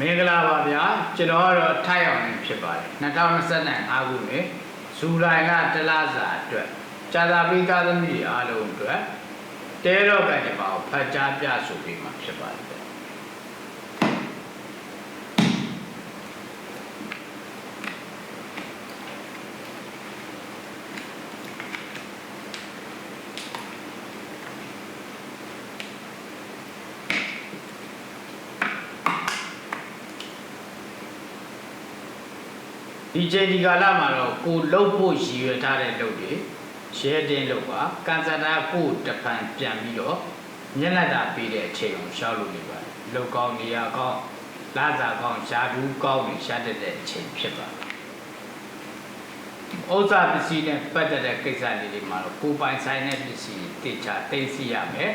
မင်္ဂလာပါဗျာကျွန်တော်ကတော့ထိုက်အောင်နေဖြစ်ပါတယ်2025ခုနှစ်ဇူလိုင်လတလစာအတွက်ကြာသာပိသားသမီးအားလုံးအတွက်တဲတော့ကတည်းကဖတ်ကြားပြဆိုပြီးမှဖြစ်ပါတယ် ဒီချိန်ဒီကာလမှာတော့ကိုလှုပ်ဖို့ရည်ရွယ်ထားတဲ့လုပ်တွေရဲတင်းလုပ်ပါကန်စတာကိုတဖန်ပြန်ပြီးတော့မျက်နှာသာပေးတဲ့အချိန်ကိုရှောက်လို့နေပါတယ်လုတ်ကောင်းနေရာကောင်းလာစာကောင်းရှားဒူးကောင်းနေရှားတတ်တဲ့အချိန်ဖြစ်ပါတယ်ဥစ္စာပစ္စည်းနဲ့ပတ်သက်တဲ့ကိစ္စလေးတွေမှာတော့ကိုယ်ပိုင်ဆိုင်တဲ့ပစ္စည်းတေချာသိသိရမယ်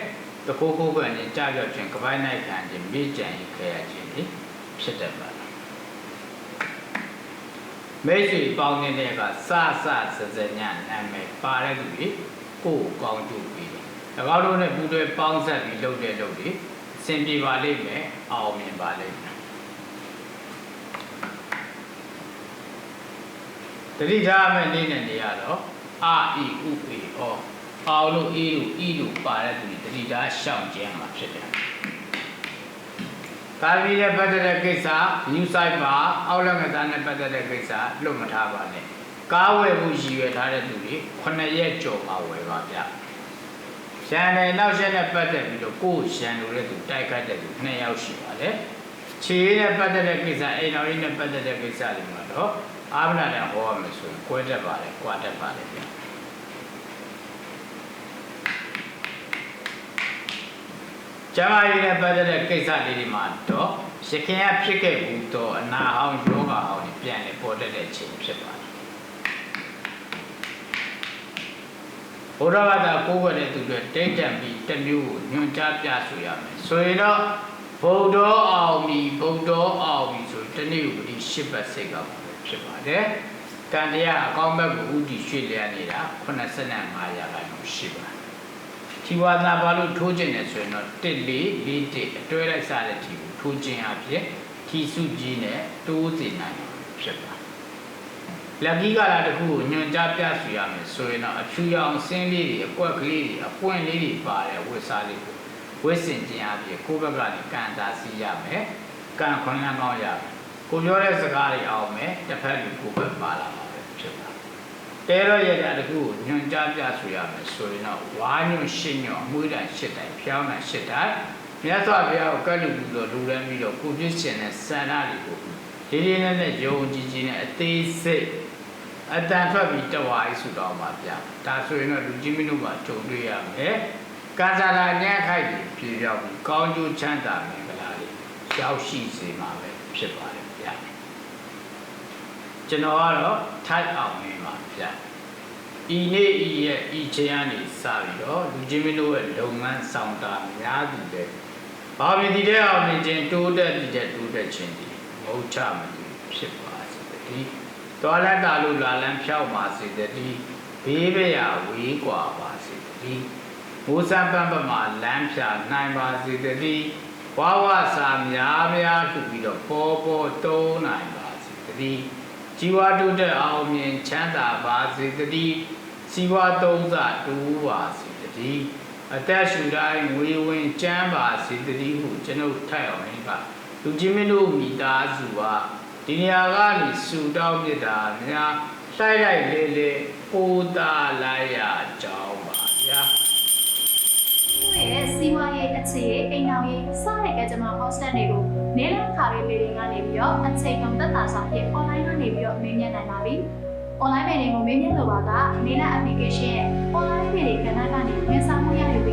တခိုးခိုးကနေကြာကြော့ချင်းကပိုင်းနိုင်ခံခြင်းမိကြံရခဲရခြင်းတွေဖြစ်တတ်ပါတယ် မိတ်ဆွေပေါင်းနေတဲ့ကစစစစညနာမည်ပါတဲ့သူတွေကိုယ်ကောင်းကျိုးပြီးတယ်။၎င်းတို့နဲ့ပူးတွဲပေါင်းဆက်ပြီးလုပ်တဲ့လုပ်တွေအဆင်ပြေပါလိမ့်မယ်အောင်မြင်ပါလိမ့်မယ်။တတိထားမဲ့နေ့နဲ့နေရတော့အာအီဥပေဩအောင်လို့အေးလို့ဤလို့ပါတဲ့သူတွေတတိထားရှောင်ကျဉ်မှာဖြစ်တယ်။ ကာဗီနဲ့ပတ်သက်တဲ့ကိစ္စ new site ပါအောက်လက်ငသားနဲ့ပတ်သက်တဲ့ကိစ္စလွတ်မထားပါနဲ့ကားဝယ်ဖို့ရည်ရွယ်ထားတဲ့သူတွေ9ရက်ကြော်ပါဝယ်ပါဗျရှန်နယ်နောက်ရှက်နဲ့ပတ်သက်ပြီးတော့ကိုယ်ရှန်လို့တဲ့သူတိုက်ခိုက်တဲ့သူ2ယောက်ရှိပါတယ်ခြေနဲ့ပတ်သက်တဲ့ကိစ္စအိမ်တော်ကြီးနဲ့ပတ်သက်တဲ့ကိစ္စတွေမှာတော့အာမနာနဲ့ဟောရမယ်ဆိုရင်ကွဲတတ်ပါတယ်ကွာတတ်ပါတယ်ဗျ ကျမကြီးနဲ့ပတ်သက်တဲ့ကိစ္စလေးတွေမှာတော့ရခင်ကဖြစ်ခဲ့ဘူးတော့အနာဟောင်းယောဂဟောင်းတွေပြန်လေပေါ်တတ်တဲ့အချိန်ဖြစ်ပါတယ်ဘုရားဘာသာကိုးကွယ်တဲ့သူတွေတိတ်တန့်ပြီးတစ်မျိုးကိုညွှန်ကြားပြဆိုရမယ်ဆိုရင်တော့ဗုဒ္ဓအောင်ပြီဗုဒ္ဓအောင်ပြီဆိုတနေ့ကိုဒီရှစ်ပတ်စိတ်ကဖြစ်ပါတယ်တန်တရားအကောင်းဘက်ကိုဥတီရွှေ့လျားနေတာ85ရာခိုင်နှုန်းရှိပါတယ် ထီဝါသာဘာလို့ထိုးခြင်းလဲဆိုရင်တော့1 4 4 1အတွဲလိုက်စားတဲ့ထီကိုထိုးခြင်းအဖြစ်ထီစုကြီးနဲ့တိုးစေနိုင်ဖြစ်ပါလက်ကီးကလာတစ်ခုကိုညွန်ကြားပြဆွေရမယ်ဆိုရင်တော့အဖြူရောင်ဆင်းလေးတွေအကွက်ကလေးတွေအပွင့်လေးတွေပါတဲ့ဝတ်စားလေးကိုဝတ်ဆင်ခြင်းအဖြစ်ကိုယ့်ဘက်ကနေကန်တာစီရမယ်ကန်ခွန်လန်းကောင်းရမယ်ကိုပြောတဲ့စကားတွေအောင်မယ်တစ်ဖက်လူကိုယ်ဘက်ပါလာပါပဲဖြစ်ပါ တဲတော့ရတဲ့တခုကိုညွန်ကြားပြဆိုရမယ်ဆိုရင်တော့ဝါညွန်ရှင်းညွန်အမွှေးတန်ရှစ်တိုင်ဖျောင်းတန်ရှစ်တိုင်မြတ်စွာဘုရားကိုကတ်လူလူလို့လူရမ်းပြီးတော့ကိုပြည့်စင်တဲ့စန္ဒတွေကိုလေးလေးနဲ့နဲ့ယုံကြည်ကြည်နဲ့အသေးစိတ်အတန်ထွက်ပြီးတဝါကြီးဆူတော်မှာဗျဒါဆိုရင်တော့လူကြီးမင်းတို့မှာကြုံတွေ့ရမယ်ကာဇာလာညံ့ခိုက်ပြီးပြေပြောက်ပြီးကောင်းကျိုးချမ်းသာမင်္ဂလာတွေရောက်ရှိစေမှာပဲဖြစ်ပါတယ်ဗျ ကျွန်တော်ကတော့ထိုက်အောင်နေပါဗျဤနေ့ဤရဲ့ဤချိန်ကနေစပြီးတော့လူချင်းမင်းတို့ရဲ့လုပ်ငန်းဆောင်တာများသူတဲ့ဘာဖြစ်ဒီတဲ့အောင်နေခြင်းတိုးတက်ဒီတဲ့တိုးတက်ခြင်းဒီမဟုတ်ချမလို့ဖြစ်ပါစေတည်းတော်လက်တာလို့လာလန်းဖြောက်ပါစေတည်းဘေးဘရဝေးกว่าပါစေတည်းမိုးစံပန်းပမှာလမ်းဖြာနိုင်ပါစေတည်းဝါဝစာများများထူပြီးတော့ပေါ်ပေါ်တုံးနိုင်ပါစေတည်း ជីវတုတက်အောင်မြင်ချမ်းသာပါစေတည်းစီဝါသုံးစတူပါစေတည်းအသက်ရှူတိုင်းငွေဝင်ချမ်းပါစေတည်းဟုကျွန်ုပ်ထိုက်အောင်လေးပါလူကြီးမင်းတို့မိသားစုဟာဒီနေရာကနေဆူတောင်းပြတာများတိုက်လိုက်လေလေပိုးတာလိုက်ရကြောင်းပါ အခြေရေးအိမ်အောင်ရေးစတဲ့ကကြမ္မာ hostel တွေကိုနေလခါရေးမေးရင်ကနေပြီးတော့အချိန်ကုန်သက်သာစွာဖြင့် online ကနေပြီးတော့မေးမြန်းနိုင်ပါပြီ။ online မေးရင်ကိုမေးမြန်းလိုပါကနေလ application ရဲ့ online မေးရင်ကဏ္ဍကနေဝန်ဆောင်မှုရယူပြီး